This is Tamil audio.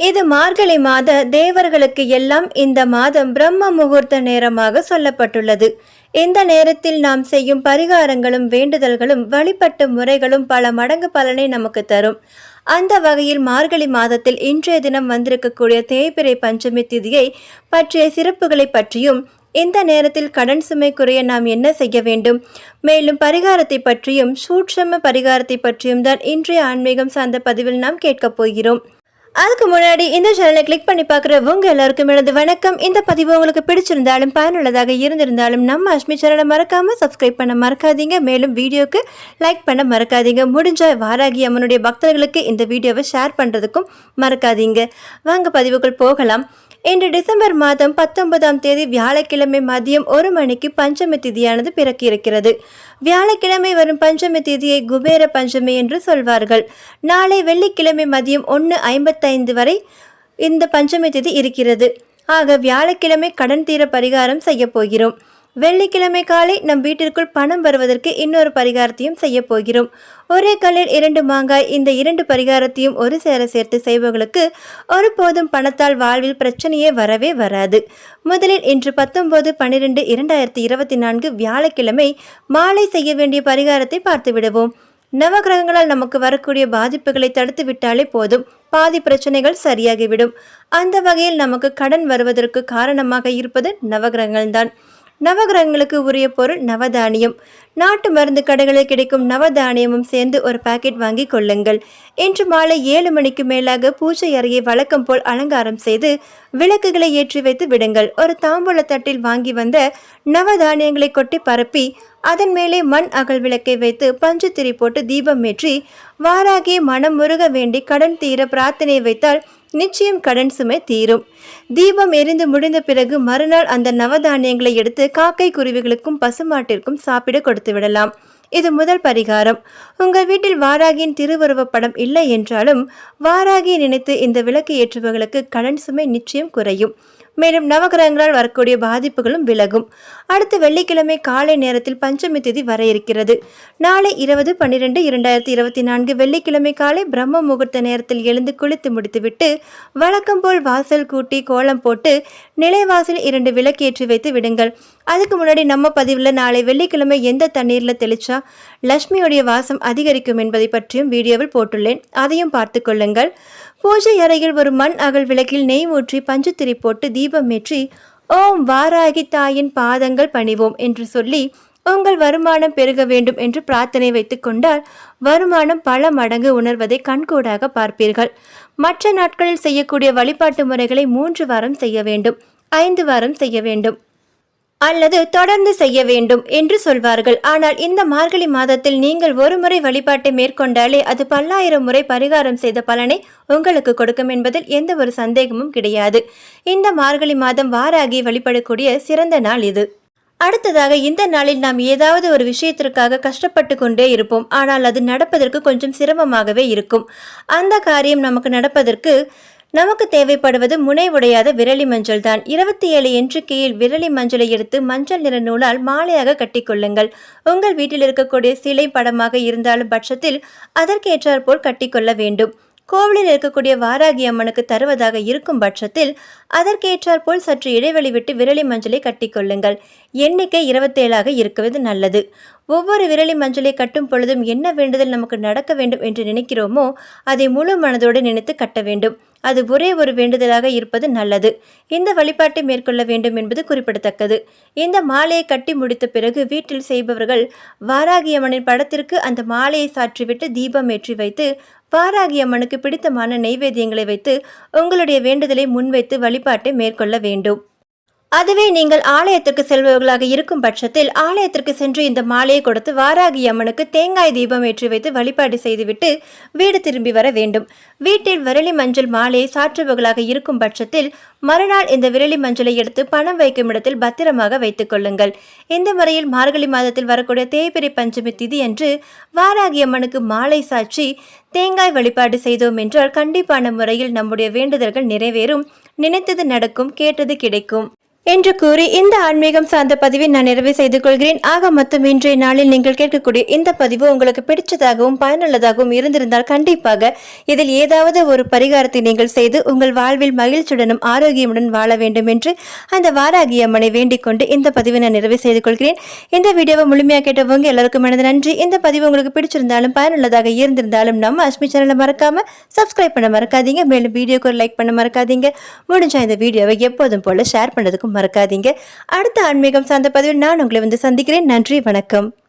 இது மார்கழி மாத தேவர்களுக்கு எல்லாம் இந்த மாதம் பிரம்ம முகூர்த்த நேரமாக சொல்லப்பட்டுள்ளது. இந்த நேரத்தில் நாம் செய்யும் பரிகாரங்களும் வேண்டுதல்களும் வழிபட்ட முறைகளும் பல மடங்கு பலனை நமக்கு தரும். அந்த வகையில் மார்கழி மாதத்தில் இன்றைய தினம் வந்திருக்கக்கூடிய தேய்பிரை பஞ்சமி திதியை பற்றிய சிறப்புகளை பற்றியும் இந்த நேரத்தில் கடன் சுமை குறைய நாம் என்ன செய்ய வேண்டும் மேலும் பரிகாரத்தை பற்றியும் சூட்சம பரிகாரத்தை பற்றியும் தான் இன்றைய ஆன்மீகம் சார்ந்த பதிவில் நாம் கேட்கப் போகிறோம். அதுக்கு முன்னாடி இந்த சேனலை கிளிக் பண்ணி பார்க்குற உங்கள் எல்லாருக்கும் எனது வணக்கம். இந்த பதிவு உங்களுக்கு பிடிச்சிருந்தாலும் பயனுள்ளதாக இருந்திருந்தாலும் நம்ம அஷ்மி சேனலை மறக்காமல் சப்ஸ்கிரைப் பண்ண மறக்காதீங்க. மேலும் வீடியோக்கு லைக் பண்ண மறக்காதீங்க. முடிஞ்ச வாராகி அம்மனுடைய பக்தர்களுக்கு இந்த வீடியோவை ஷேர் பண்ணுறதுக்கும் மறக்காதீங்க. வாங்க பதிவுக்குள் போகலாம். இன்று டிசம்பர் மாதம் பத்தொன்பதாம் தேதி வியாழக்கிழமை மதியம் ஒரு மணிக்கு பஞ்சமி திதியானது பிறக்கியிருக்கிறது. வியாழக்கிழமை வரும் பஞ்சமி திதியை குபேர பஞ்சமி என்று சொல்வார்கள். நாளை வெள்ளிக்கிழமை மதியம் ஒன்று ஐம்பத்தைந்து வரை இந்த பஞ்சமி திதி இருக்கிறது. ஆக வியாழக்கிழமை கடன் தீர பரிகாரம் செய்யப்போகிறோம் போகிறோம். வெள்ளிக்கிழமை காலை நம் வீட்டிற்குள் பணம் வருவதற்கு இன்னொரு பரிகாரத்தையும் செய்ய போகிறோம். ஒரே கல்லில் இரண்டு மாங்காய் இந்த இரண்டு பரிகாரத்தையும் ஒரு சேர சேர்த்து செய்பவர்களுக்கு ஒருபோதும் பணத்தால் வாழ்வில் பிரச்சனையே வரவே வராது. முதலில் இன்று பத்தொன்பது பன்னிரெண்டு இரண்டாயிரத்தி இருபத்தி நான்கு வியாழக்கிழமை மாலை செய்ய வேண்டிய பரிகாரத்தை பார்த்து விடுவோம். நவகிரகங்களால் நமக்கு வரக்கூடிய பாதிப்புகளை தடுத்து விட்டாலே போதும். பாதி பிரச்சனைகள் சரியாகிவிடும். அந்த வகையில் நமக்கு கடன் வருவதற்கு காரணமாக இருப்பது நவகிரகங்கள்தான். நவகிரகங்களுக்கு உரிய பொருள் நவதானியம். நாட்டு மருந்து கடைகளில் கிடைக்கும் நவதானியமும் சேர்ந்து ஒரு பாக்கெட் வாங்கி கொள்ளுங்கள். இன்று மாலை ஏழு மணிக்கு மேலாக பூஜை அறையை வழக்கம் போல் அலங்காரம் செய்து விளக்குகளை ஏற்றி வைத்து விடுங்கள். ஒரு தாம்பூல தட்டில் வாங்கி வந்த நவதானியங்களை கொட்டி பரப்பி அதன் மேலே மண் அகல் விளக்கை வைத்து பஞ்சு திரி போட்டு தீபம் ஏற்றி வாராகி மனம் முருக வேண்டி கடன் தீர பிரார்த்தனை வைத்தால் நிச்சயம் கடன் சுமை தீரும். தீபம் எரிந்து முடிந்த பிறகு மறுநாள் அந்த நவதானியங்களை எடுத்து காக்கை குருவிகளுக்கும் பசுமாட்டிற்கும் சாப்பிட கொடுத்து விடலாம். இது முதல் பரிகாரம். உங்கள் வீட்டில் வாராகியின் திருவுருவப் படம் இல்லை என்றாலும் வாராகியை நினைத்து இந்த விளக்கு ஏற்றுபவர்களுக்கு கடன் சுமை நிச்சயம் குறையும். மேலும் நவகிரகங்களால் வரக்கூடிய பாதிப்புகளும் விலகும். அடுத்த வெள்ளிக்கிழமை காலை நேரத்தில் பஞ்சமி திதி வர இருக்கிறது. நாளை இருபது பன்னிரெண்டு இரண்டாயிரத்தி இருபத்தி நான்கு வெள்ளிக்கிழமை காலை பிரம்ம முகூர்த்த நேரத்தில் எழுந்து குளித்து முடித்துவிட்டு வழக்கம் போல் வாசல் கூட்டி கோலம் போட்டு நிலைவாசல் இரண்டு விளக்கேற்றி வைத்து விடுங்கள். அதுக்கு முன்னாடி நம்ம பதிவில் நாளை வெள்ளிக்கிழமை எந்த தண்ணீரில் தெளிச்சா லக்ஷ்மியுடைய வாசம் அதிகரிக்கும் என்பதை பற்றியும் வீடியோவில் போட்டுள்ளேன். அதையும் பார்த்து கொள்ளுங்கள். பூஜை அறையில் ஒரு மண் அகல் விளக்கில் நெய் ஊற்றி பஞ்சுத்திரி போட்டு தீபம் ஏற்றி ஓம் வாராகி தாயின் பாதங்கள் பணிவோம் என்று சொல்லி உங்கள் வருமானம் பெருக வேண்டும் என்று பிரார்த்தனை வைத்து கொண்டால் வருமானம் பல மடங்கு உணர்வதை கண்கூடாக பார்ப்பீர்கள். மற்ற நாட்களில் செய்யக்கூடிய வழிபாட்டு முறைகளை மூன்று வாரம் செய்ய வேண்டும். ஐந்து வாரம் செய்ய வேண்டும். அல்லது தொடர்ந்து செய்ய வேண்டும் என்று சொல்வார்கள். ஆனால் இந்த மார்கழி மாதத்தில் நீங்கள் ஒரு முறை வழிபாட்டை மேற்கொண்டாலே அது பல்லாயிரம் முறை பரிகாரம் செய்த பலனை உங்களுக்கு கொடுக்கும் என்பதில் எந்த ஒரு சந்தேகமும் கிடையாது. இந்த மார்கழி மாதம் வாராகி வழிபடக்கூடிய சிறந்த நாள் இது. அடுத்ததாக இந்த நாளில் நாம் ஏதாவது ஒரு விஷயத்திற்காக கஷ்டப்பட்டு கொண்டே இருப்போம். ஆனால் அது நடப்பதற்கு கொஞ்சம் சிரமமாகவே இருக்கும். அந்த காரியம் நமக்கு நடப்பதற்கு நமக்கு தேவைப்படுவது முனை உடையாத விரலி மஞ்சள் தான். இருபத்தி ஏழு எண்ணிக்கையில் விரலி மஞ்சளை எடுத்து மஞ்சள் நிற நூலால் மாலையாக கட்டிக்கொள்ளுங்கள் உங்கள் வீட்டில் இருக்கக்கூடிய சிலை படமாக இருந்தாலும் பட்சத்தில் அதற்கேற்றாற்போல் கட்டிக்கொள்ள வேண்டும். கோவிலில் இருக்கக்கூடிய வாராகி அம்மனுக்கு தருவதாக இருக்கும் பட்சத்தில் அதற்கேற்றாற்போல் சற்று இடைவெளி விட்டு விரலி மஞ்சளை கட்டிக்கொள்ளுங்கள் எண்ணிக்கை இருபத்தேழாக இருக்குவது நல்லது. ஒவ்வொரு விரலி மஞ்சளை கட்டும் பொழுதும் என்ன வேண்டுதல் நமக்கு நடக்க வேண்டும் என்று நினைக்கிறோமோ அதை முழு மனதோடு நினைத்து கட்ட வேண்டும். அது ஒரே ஒரு வேண்டுதலாக இருப்பது நல்லது. இந்த வழிபாட்டை மேற்கொள்ள வேண்டும் என்பது குறிப்பிடத்தக்கது. இந்த மாலையை கட்டி முடித்த பிறகு வீட்டில் செய்பவர்கள் வாராகியம்மனின் படத்திற்கு அந்த மாலையை சாற்றிவிட்டு தீபம் ஏற்றி வைத்து வாராகியம்மனுக்கு பிடித்தமான நெய்வேத்தியங்களை வைத்து உங்களுடைய வேண்டுதலை முன்வைத்து வழிபாட்டை மேற்கொள்ள வேண்டும். அதுவே நீங்கள் ஆலயத்திற்கு செல்பவர்களாக இருக்கும் பட்சத்தில் ஆலயத்திற்கு சென்று இந்த மாலையை கொடுத்து வாராகி அம்மனுக்கு தேங்காய் தீபம் ஏற்றி வைத்து வழிபாடு செய்துவிட்டு வீடு திரும்பி வர வேண்டும். வீட்டில் விரலி மஞ்சள் மாலையை சாற்றுபவர்களாக இருக்கும் பட்சத்தில் மறுநாள் இந்த விரலி மஞ்சளை எடுத்து பணம் வைக்கும் இடத்தில் பத்திரமாக வைத்துக் கொள்ளுங்கள். இந்த முறையில் மார்கழி மாதத்தில் வரக்கூடிய தேய்பிரை பஞ்சமி திதி என்று வாராகி அம்மனுக்கு மாலை சாற்றி தேங்காய் வழிபாடு செய்தோம் என்றால் கண்டிப்பான முறையில் நம்முடைய வேண்டுதல்கள் நிறைவேறும். நினைத்தது நடக்கும் கேட்டது கிடைக்கும். என்று கூறி இந்த ஆன்மீகம் சார்ந்த பதிவை நான் நிறைவு செய்து கொள்கிறேன். ஆக மொத்தம் இன்றைய நாளில் நீங்கள் கேட்கக்கூடிய இந்த பதிவு உங்களுக்கு பிடிச்சதாகவும் பயனுள்ளதாகவும் இருந்திருந்தால் கண்டிப்பாக இதில் ஏதாவது ஒரு பரிகாரத்தை நீங்கள் செய்து உங்கள் வாழ்வில் மகிழ்ச்சியுடனும் ஆரோக்கியமுடன் வாழ வேண்டும் என்று அந்த வாராகி அம்மனை வேண்டிக் கொண்டு இந்த பதிவை நான் நிறைவு செய்து கொள்கிறேன். இந்த வீடியோவை முழுமையாக கேட்டவங்க எல்லாருக்கும் எனது நன்றி. இந்த பதிவு உங்களுக்கு பிடிச்சிருந்தாலும் பயனுள்ளதாக இருந்திருந்தாலும் நம்ம அஸ்மி சேனலை மறக்காம சப்ஸ்கிரைப் பண்ண மறக்காதீங்க. மேலும் வீடியோக்கு ஒரு லைக் பண்ண மறக்காதீங்க. முடிஞ்சா இந்த வீடியோவை எப்போதும் போல ஷேர் பண்ணதுக்கும் மறக்காதீங்க. அடுத்த ஆன்மீகம் சார்ந்த பதிவில் நான் உங்களை வந்து சந்திக்கிறேன். நன்றி வணக்கம்.